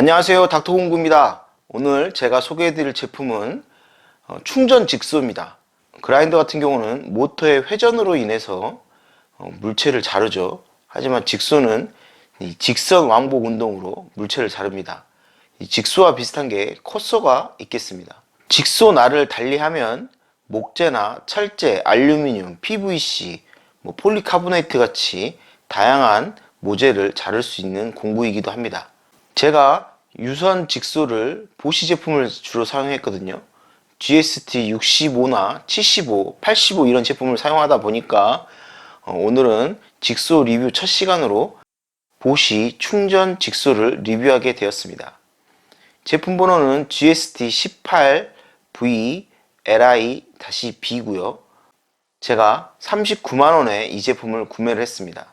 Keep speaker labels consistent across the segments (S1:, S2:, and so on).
S1: 안녕하세요. 닥터공구입니다. 오늘 제가 소개해드릴 제품은 어, 충전 직소입니다. 그라인더 같은 경우는 모터의 회전으로 인해서 어, 물체를 자르죠. 하지만 직소는 이 직선 왕복 운동으로 물체를 자릅니다. 이 직소와 비슷한 게 커서가 있겠습니다. 직소 날을 달리하면 목재나 철제, 알루미늄, PVC, 뭐 폴리카보네이트 같이 다양한 모재를 자를 수 있는 공구이기도 합니다. 제가 유선 직소를 보시 제품을 주로 사용했거든요. GST 65나 75, 85 이런 제품을 사용하다 보니까 어, 오늘은 직소 리뷰 첫 시간으로 보시 충전 직소를 리뷰하게 되었습니다. 제품 번호는 GST 18V LI-B고요. 제가 39만원에 이 제품을 구매를 했습니다.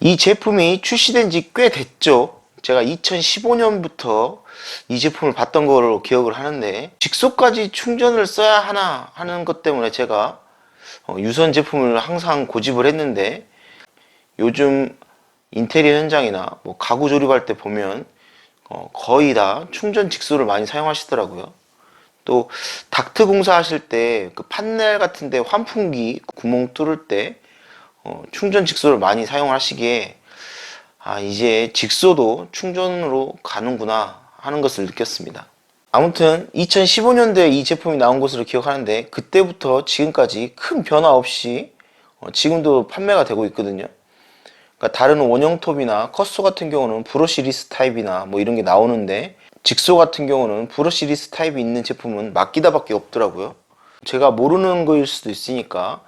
S1: 이 제품이 출시된 지 꽤 됐죠. 제가 2015년부터 이 제품을 봤던 거로 기억을 하는데 직소까지 충전을 써야 하나 하는 것 때문에 제가 어, 유선 제품을 항상 고집을 했는데 요즘 인테리어 현장이나 뭐 가구 조립할 때 보면 어, 거의 다 충전 직소를 많이 사용하시더라고요. 또 닥트 공사하실 때 그 판넬 같은데 환풍기 구멍 뚫을 때 어, 충전 직소를 많이 사용하시기에 아 이제 직소도 충전으로 가는구나 하는 것을 느꼈습니다. 아무튼 2015년도에 이 제품이 나온 것으로 기억하는데 그때부터 지금까지 큰 변화 없이 어, 지금도 판매가 되고 있거든요. 그러니까 다른 원형톱이나 컷소 같은 경우는 브러쉬 리스 타입이나 뭐 이런 게 나오는데 직소 같은 경우는 브러쉬 리스 타입이 있는 제품은 마끼다밖에 없더라고요. 제가 모르는 거일 수도 있으니까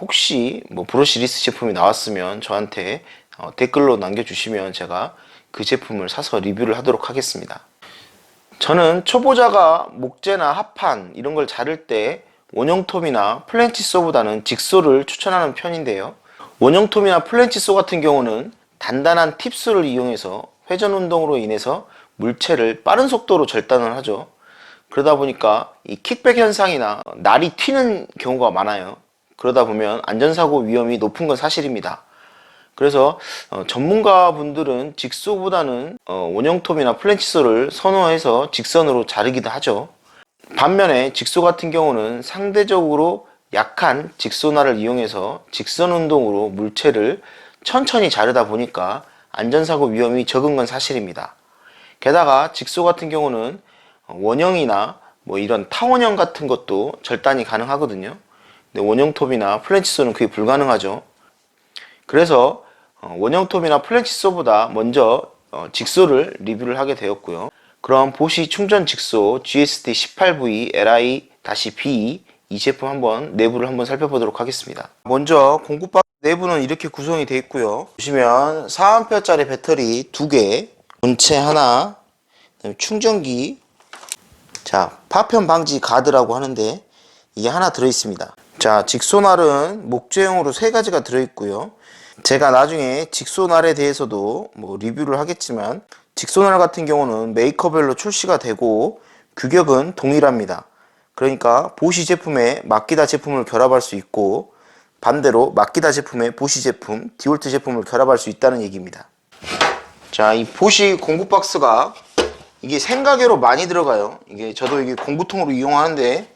S1: 혹시 뭐 브러쉬 리스 제품이 나왔으면 저한테 어, 댓글로 남겨주시면 제가 그 제품을 사서 리뷰를 하도록 하겠습니다. 저는 초보자가 목재나 합판 이런 걸 자를 때 원형톱이나 플랜치소보다는 직소를 추천하는 편인데요. 원형톱이나 플랜치소 같은 경우는 단단한 팁스를 이용해서 회전 운동으로 인해서 물체를 빠른 속도로 절단을 하죠. 그러다 보니까 이 킥백 현상이나 날이 튀는 경우가 많아요. 그러다 보면 안전사고 위험이 높은 건 사실입니다. 그래서 어, 전문가분들은 직소보다는 어, 원형톱이나 플랜치소를 선호해서 직선으로 자르기도 하죠. 반면에 직소 같은 경우는 상대적으로 약한 직소날을 이용해서 직선 운동으로 물체를 천천히 자르다 보니까 안전사고 위험이 적은 건 사실입니다. 게다가 직소 같은 경우는 원형이나 뭐 이런 타원형 같은 것도 절단이 가능하거든요. 근데 원형톱이나 플랜치소는 그게 불가능하죠. 그래서 어, 원형톱이나 플랜치소보다 먼저 어, 직소를 리뷰를 하게 되었고요. 그럼 보시 충전 직소 GST 18V LI-B 이 제품 한번 내부를 한번 살펴보도록 하겠습니다. 먼저 공구박 내부는 이렇게 구성이 되어 있고요. 보시면 4A짜리 배터리 2개, 본체 하나, 충전기, 자 파편 방지 가드라고 하는데 이게 하나 들어 있습니다. 자 직소날은 목재형으로 세 가지가 들어 있고요. 제가 나중에 직소날에 대해서도 뭐 리뷰를 하겠지만 직소날 같은 경우는 메이커별로 출시가 되고 규격은 동일합니다. 그러니까 보시 제품에 마키다 제품을 결합할 수 있고 반대로 마키다 제품에 보시 제품, 디올트 제품을 결합할 수 있다는 얘기입니다. 자, 이 보시 공구 박스가 이게 생가게로 많이 들어가요. 이게 저도 이게 공구통으로 이용하는데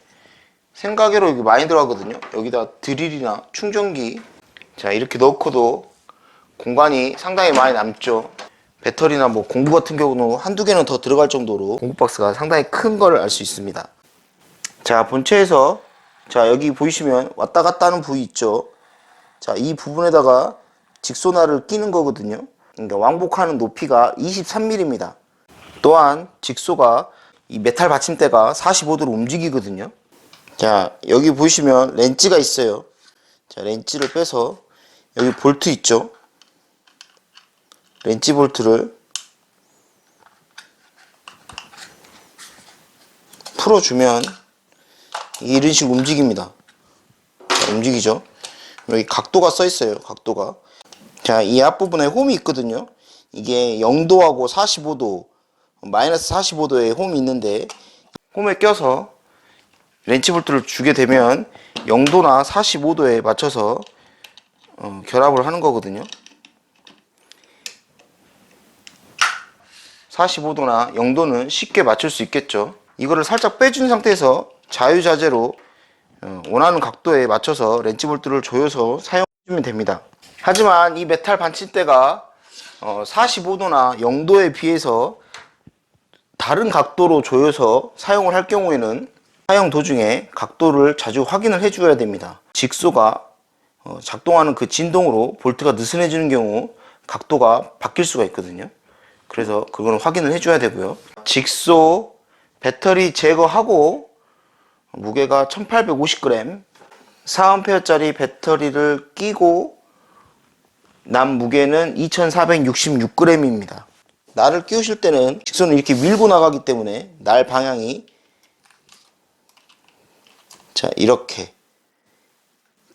S1: 생가게로 이게 많이 들어가거든요. 여기다 드릴이나 충전기 자 이렇게 넣고도 공간이 상당히 많이 남죠. 배터리나 뭐 공구 같은 경우는 한두 개는 더 들어갈 정도로 공구 박스가 상당히 큰 걸 알 수 있습니다. 자 본체에서 자 여기 보이시면 왔다 갔다 하는 부위 있죠. 자 이 부분에다가 직소날을 끼는 거거든요. 그러니까 왕복하는 높이가 23mm입니다. 또한 직소가 이 메탈 받침대가 45도로 움직이거든요. 자 여기 보시면 렌치가 있어요. 자 렌치를 빼서 여기 볼트 있죠. 렌치 볼트를 풀어주면 이런 식으로 움직입니다. 자, 움직이죠. 여기 각도가 써 있어요. 각도가. 자, 이 앞부분에 홈이 있거든요. 이게 0도하고 45도, 마이너스 45도에 홈이 있는데 홈에 껴서 렌치 볼트를 주게 되면 0도나 45도에 맞춰서 어, 결합을 하는 거거든요. 45도나 0도는 쉽게 맞출 수 있겠죠. 이거를 살짝 빼준 상태에서 자유자재로 어, 원하는 각도에 맞춰서 렌치 볼트를 조여서 사용하면 됩니다. 하지만 이 메탈 어, 45도나 0도에 비해서 다른 각도로 조여서 사용을 할 경우에는 사용 도중에 각도를 자주 확인을 해줘야 됩니다. 직소가 어, 작동하는 그 진동으로 볼트가 느슨해지는 경우 각도가 바뀔 수가 있거든요. 그래서 그거는 확인을 해줘야 되고요. 직소 배터리 제거하고 무게가 1850g 4A짜리 배터리를 끼고 남 무게는 2466g입니다. 날을 끼우실 때는 직선을 이렇게 밀고 나가기 때문에 날 방향이 자 이렇게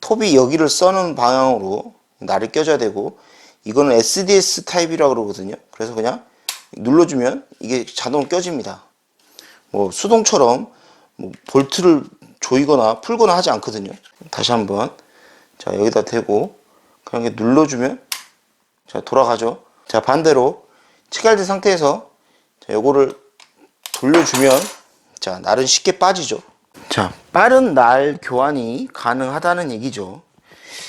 S1: 톱이 여기를 써는 방향으로 날을 껴줘야 되고 이거는 SDS 타입이라고 그러거든요. 그래서 그냥 눌러주면 이게 자동으로 껴집니다. 뭐 수동처럼 뭐 볼트를 조이거나 풀거나 하지 않거든요. 다시 한번 자 여기다 대고 그냥 이렇게 눌러주면 자 돌아가죠. 자 반대로 체결된 상태에서 자 요거를 돌려주면 자 날은 쉽게 빠지죠. 자 빠른 날 교환이 가능하다는 얘기죠.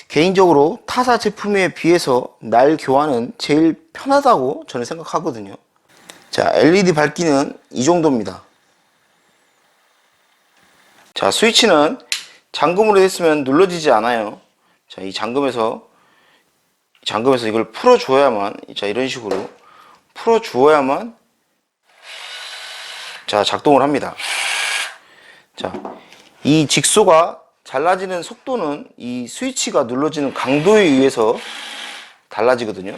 S1: 개인적으로 타사 제품에 비해서 날 교환은 제일 편하다고 저는 생각하거든요. 자 LED 밝기는 이 정도입니다. 자, 스위치는 잠금으로 했으면 눌러지지 않아요. 자, 이 잠금에서, 잠금에서 이걸 풀어줘야만, 자, 이런 식으로 풀어 주어야만, 자, 작동을 합니다. 자, 이 직소가 잘라지는 속도는 이 스위치가 눌러지는 강도에 의해서 달라지거든요.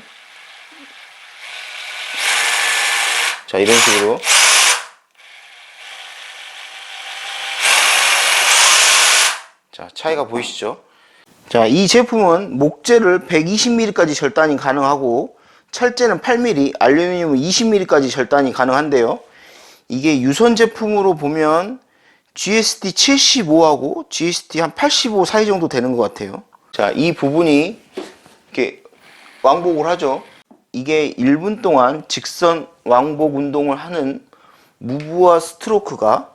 S1: 자, 이런 식으로. 자, 차이가 보이시죠? 자, 이 제품은 목재를 120mm까지 절단이 가능하고 철제는 8mm, 알루미늄은 20mm까지 절단이 가능한데요. 이게 유선 제품으로 보면 GST 75하고 GST 한 85 사이 정도 되는 것 같아요. 자, 이 부분이 이렇게 왕복을 하죠. 이게 1분 동안 직선 왕복 운동을 하는 무브와 스트로크가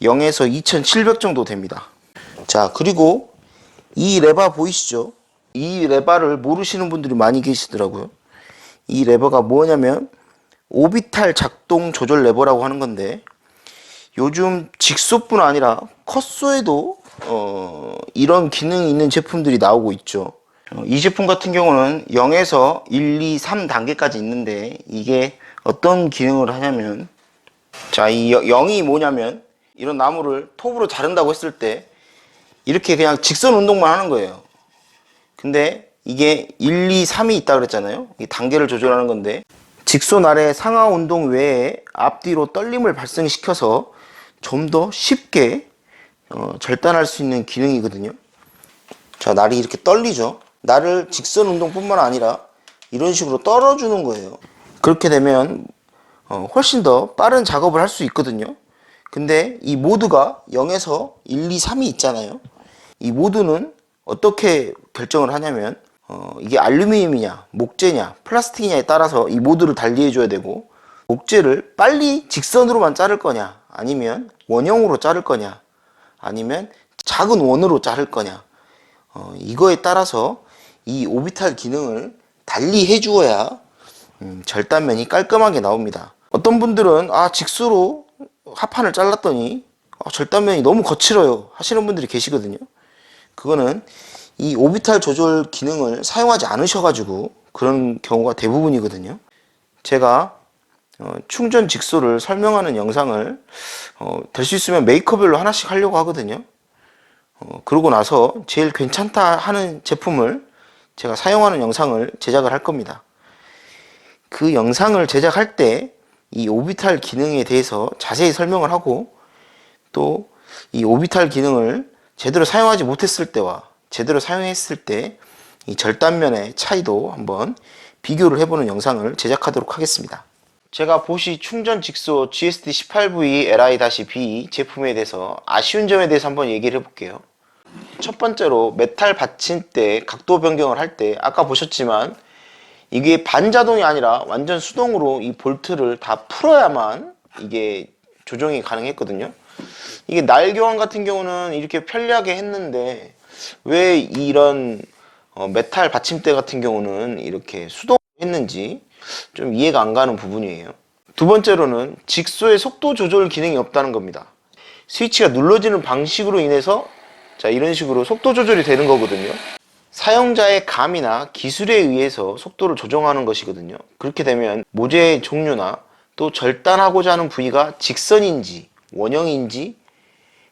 S1: 0에서 2700 정도 됩니다. 자, 그리고 이 레바 보이시죠? 이 레바를 모르시는 분들이 많이 계시더라고요. 이 레버가 뭐냐면 오비탈 작동 조절 레버라고 하는 건데 요즘 직소뿐 아니라 컷소에도 어, 이런 기능이 있는 제품들이 나오고 있죠. 어, 이 제품 같은 경우는 0에서 1, 2, 3 단계까지 있는데 이게 어떤 기능을 하냐면 자, 이 0이 뭐냐면 이런 나무를 톱으로 자른다고 했을 때 이렇게 그냥 직선 운동만 하는 거예요. 근데 이게 1, 2, 3이 있다 그랬잖아요. 이 단계를 조절하는 건데 직선 아래 상하 운동 외에 앞뒤로 떨림을 발생시켜서 좀 더 쉽게 어, 절단할 수 있는 기능이거든요. 자, 날이 이렇게 떨리죠. 날을 직선 운동뿐만 아니라 이런 식으로 떨어주는 거예요. 그렇게 되면 어, 훨씬 더 빠른 작업을 할 수 있거든요. 근데 이 모드가 0에서 1, 2, 3이 있잖아요. 이 모드는 어떻게 결정을 하냐면 어, 이게 알루미늄이냐, 목재냐, 플라스틱이냐에 따라서 이 모드를 달리해 줘야 되고 목재를 빨리 직선으로만 자를 거냐, 아니면 원형으로 자를 거냐, 아니면 작은 원으로 자를 거냐, 어, 이거에 따라서 이 오비탈 기능을 달리 해 주어야 음, 절단면이 깔끔하게 나옵니다. 어떤 분들은 아 직수로 합판을 잘랐더니 아, 절단면이 너무 거칠어요 하시는 분들이 계시거든요. 그거는 이 오비탈 조절 기능을 사용하지 않으셔 가지고 그런 경우가 대부분이거든요. 제가 어, 충전 직소를 설명하는 영상을 어, 될수 있으면 메이커별로 하나씩 하려고 하거든요. 어, 그러고 나서 제일 괜찮다 하는 제품을 제가 사용하는 영상을 제작을 할 겁니다. 그 영상을 제작할 때 이 오비탈 기능에 대해서 자세히 설명을 하고 또 이 오비탈 기능을 제대로 사용하지 못했을 때와 제대로 사용했을 때 이 절단면의 차이도 한번 비교를 해보는 영상을 제작하도록 하겠습니다. 제가 보시 충전 직소 GST18V Li-B 제품에 대해서 아쉬운 점에 대해서 한번 얘기를 해볼게요. 첫 번째로 메탈 받침대 각도 변경을 할 때 아까 보셨지만 이게 반자동이 아니라 완전 수동으로 이 볼트를 다 풀어야만 이게 조정이 가능했거든요. 이게 날 교환 같은 경우는 이렇게 편리하게 했는데 왜 이런 어, 메탈 받침대 같은 경우는 이렇게 수동 했는지 좀 이해가 안 가는 부분이에요. 두 번째로는 직소의 속도 조절 기능이 없다는 겁니다. 스위치가 눌러지는 방식으로 인해서 자 이런 식으로 속도 조절이 되는 거거든요. 사용자의 감이나 기술에 의해서 속도를 조정하는 것이거든요. 그렇게 되면 모재의 종류나 또 절단하고자 하는 부위가 직선인지 원형인지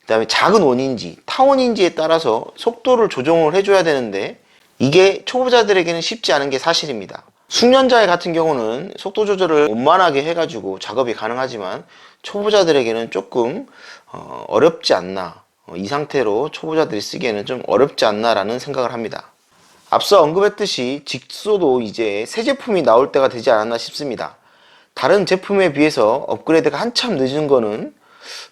S1: 그 다음에 작은 원인지 타원인지에 따라서 속도를 조정을 해줘야 되는데 이게 초보자들에게는 쉽지 않은 게 사실입니다. 숙련자 같은 경우는 속도 조절을 원만하게 해가지고 작업이 가능하지만 초보자들에게는 조금 어, 어렵지 않나 어, 이 상태로 초보자들이 쓰기에는 좀 어렵지 않나라는 생각을 합니다. 앞서 언급했듯이 직소도 이제 새 제품이 나올 때가 되지 않았나 싶습니다. 다른 제품에 비해서 업그레이드가 한참 늦은 거는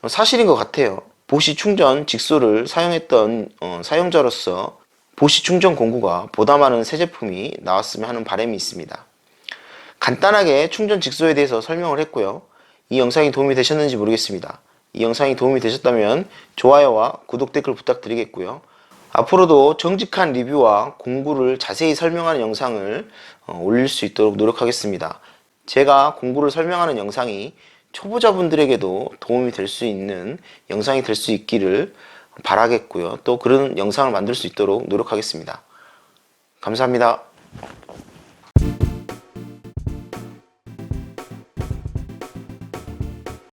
S1: 사실인 것 같아요. 보시 충전 직소를 사용했던 어, 사용자로서 보시 충전 공구가 보다 많은 새 제품이 나왔으면 하는 바람이 있습니다. 간단하게 충전 직소에 대해서 설명을 했고요. 이 영상이 도움이 되셨는지 모르겠습니다. 이 영상이 도움이 되셨다면 좋아요와 구독 댓글 부탁드리겠고요. 앞으로도 정직한 리뷰와 공구를 자세히 설명하는 영상을 어, 올릴 수 있도록 노력하겠습니다. 제가 공구를 설명하는 영상이 초보자분들에게도 도움이 될 수 있는 영상이 될 수 있기를 바라겠고요. 또 그런 영상을 만들 수 있도록 노력하겠습니다. 감사합니다.